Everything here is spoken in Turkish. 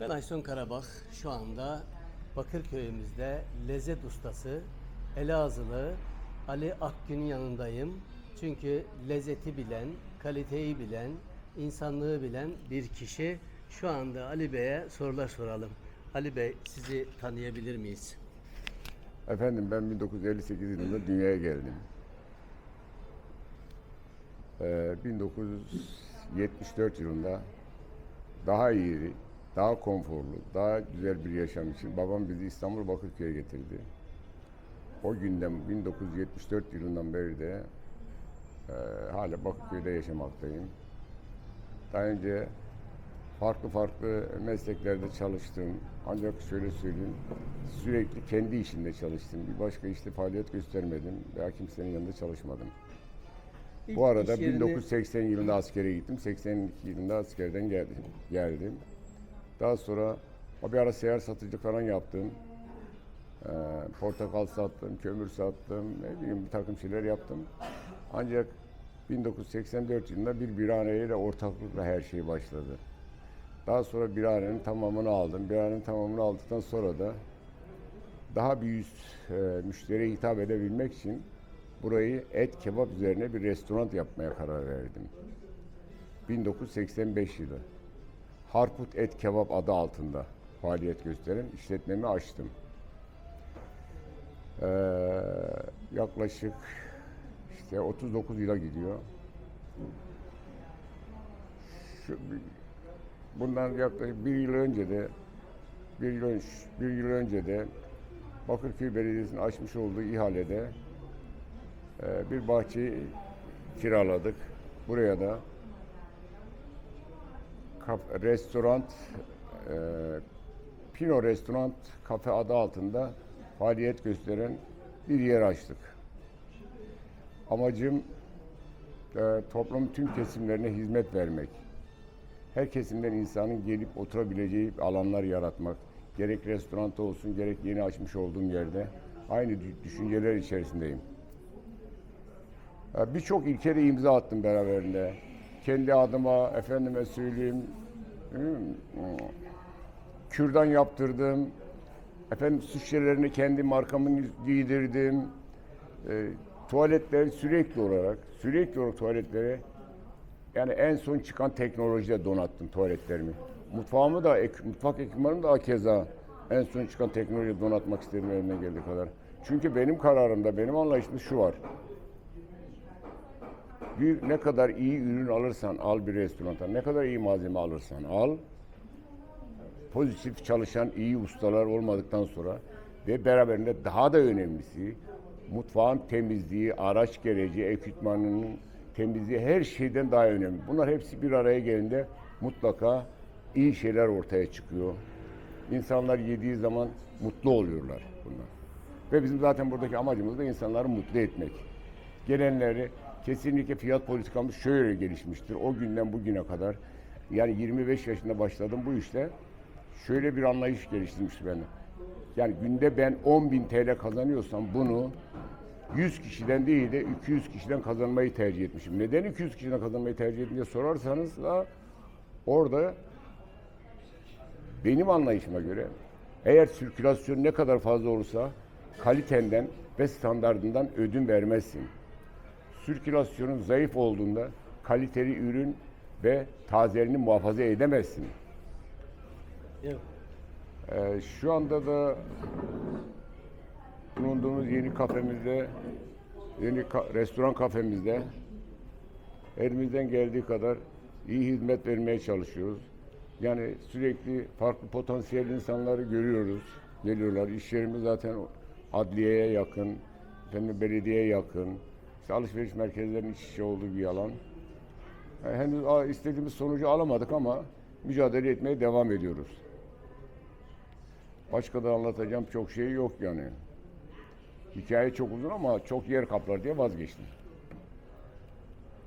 Ben Aysun Karabak. Şu anda Bakırköy'ümüzde lezzet ustası Elazığlı Ali Akgün'ün yanındayım. Çünkü lezzeti bilen, kaliteyi bilen, insanlığı bilen bir kişi. Şu anda Ali Bey'e sorular soralım. Ali Bey sizi tanıyabilir miyiz? Efendim ben 1958 yılında dünyaya geldim. Ee, 1974 yılında daha iyi, daha konforlu, daha güzel bir yaşam için babam bizi İstanbul Bakırköy'e getirdi. O günden 1974 yılından beri de e, hala Bakırköy'de yaşamaktayım. Daha önce farklı farklı mesleklerde çalıştım. Ancak şöyle söyleyeyim, sürekli kendi işimde çalıştım. Bir başka işte faaliyet göstermedim veya kimsenin yanında çalışmadım. İlk Bu arada iş yerini- 1980 yılında askere gittim. 82 yılında askerden geldim. geldim. Daha sonra bir ara seyyar satıcı falan yaptım. Ee, portakal sattım, kömür sattım, ne bileyim bir takım şeyler yaptım. Ancak 1984 yılında bir biraneyle ortaklıkla her şey başladı. Daha sonra biranenin tamamını aldım. Biranenin tamamını aldıktan sonra da daha bir yüz e, müşteriye hitap edebilmek için burayı et kebap üzerine bir restoran yapmaya karar verdim. 1985 yılı. Harput Et Kebap adı altında faaliyet gösteren işletmemi açtım. Ee, yaklaşık işte 39 yıla gidiyor. Şu, bundan yaklaşık bir yıl önce de bir yıl, önce, bir yıl önce de Bakırköy Belediyesi'nin açmış olduğu ihalede e, bir bahçeyi kiraladık. Buraya da restoran e, Pino Restoran Kafe adı altında faaliyet gösteren bir yer açtık. Amacım e, toplumun tüm kesimlerine hizmet vermek. Her kesimden insanın gelip oturabileceği alanlar yaratmak. Gerek restoranda olsun gerek yeni açmış olduğum yerde aynı dü- düşünceler içerisindeyim. E, Birçok ilkede imza attım beraberinde. Kendi adıma efendime söyleyeyim hmm, kürdan yaptırdım. Efendim su şişelerini kendi markamın giydirdim. E, tuvaletler sürekli olarak, sürekli olarak tuvaletlere yani en son çıkan teknolojiyle donattım tuvaletlerimi. Mutfağımı da, ek- mutfak ekipmanımı da keza en son çıkan teknolojiyle donatmak istedim elimden geldiği kadar. Çünkü benim kararımda, benim anlayışımda şu var. Bir, ne kadar iyi ürün alırsan al bir restoranta, ne kadar iyi malzeme alırsan al, pozitif çalışan iyi ustalar olmadıktan sonra ve beraberinde daha da önemlisi mutfağın temizliği, araç gereci, ekipmanının temizliği her şeyden daha önemli. Bunlar hepsi bir araya geldiğinde mutlaka iyi şeyler ortaya çıkıyor. İnsanlar yediği zaman mutlu oluyorlar bunlar. Ve bizim zaten buradaki amacımız da insanları mutlu etmek. Gelenleri kesinlikle fiyat politikamız şöyle gelişmiştir. O günden bugüne kadar yani 25 yaşında başladım bu işte. Şöyle bir anlayış geliştirmişti bende. Yani günde ben 10 bin TL kazanıyorsam bunu 100 kişiden değil de 200 kişiden kazanmayı tercih etmişim. Neden 200 kişiden kazanmayı tercih ettim diye sorarsanız da orada benim anlayışıma göre eğer sirkülasyon ne kadar fazla olursa kalitenden ve standardından ödün vermezsin. Sirkülasyonun zayıf olduğunda kaliteli ürün ve tazeliğini muhafaza edemezsin. Evet. Ee, şu anda da bulunduğumuz yeni kafemizde, yeni ka- restoran kafemizde elimizden geldiği kadar iyi hizmet vermeye çalışıyoruz. Yani sürekli farklı potansiyel insanları görüyoruz, geliyorlar. İş yerimiz zaten adliyeye yakın, efendim belediyeye yakın, işte alışveriş merkezlerinin iç içe olduğu bir alan. Yani henüz a- istediğimiz sonucu alamadık ama mücadele etmeye devam ediyoruz. Başka da anlatacağım çok şey yok yani. Hikaye çok uzun ama çok yer kaplar diye vazgeçtim.